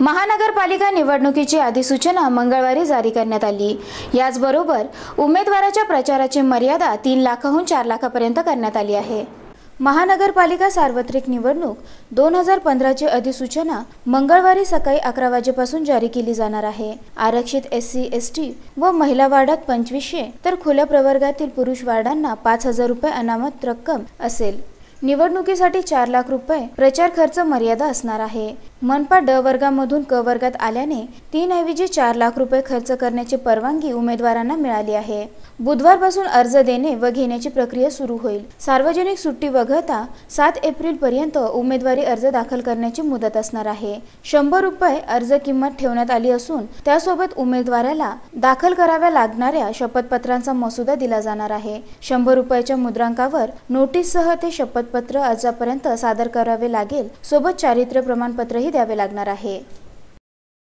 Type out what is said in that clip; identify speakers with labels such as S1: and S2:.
S1: महानगरपालिका निवडणुकीची अधिसूचना मंगळवारी जारी करण्यात आली. याचबरोबर उमेदवाराच्या प्रचाराची मर्यादा तीन लाखाहून चार लाखापर्यंत करण्यात आली आहे. महानगरपालिका सार्वत्रिक निवडणूक दोन हजार पंधराची अधिसूचना मंगळवारी सकाळी अकरा वाजेपासून जारी केली जाणार आहे. आरक्षित एस सी एस टी व महिला वार्डात पंचवीसशे तर खुल्या प्रवर्गातील पुरुष वार्डांना पाच हजार रुपये अनामत रक्कम असेल. निवडणुकीसाठी चार लाख रुपये प्रचार खर्च मर्यादा असणार आहे. मनपा ड वर्गामधून क वर्गात आल्याने तीन ऐवजी चार लाख रुपये खर्च करण्याची परवानगी उमेदवारांना मिळाली आहे. बुधवारपासून अर्ज देणे व घेण्याची प्रक्रिया सुरू होईल. सार्वजनिक सुट्टी वगळता सात एप्रिल पर्यंत उमेदवारी अर्ज दाखल करण्याची मुदत असणार आहे. शंभर रुपये अर्ज किंमत ठेवण्यात आली असून त्यासोबत उमेदवाराला दाखल कराव्या लागणाऱ्या शपथपत्रांचा मसुदा दिला जाणार आहे. शंभर रुपयाच्या मुद्रांकावर नोटीससह ते शपथपत्र अर्जापर्यंत सादर करावे लागेल. सोबत चारित्र्य प्रमाणपत्रही द्यावे लागणार आहे.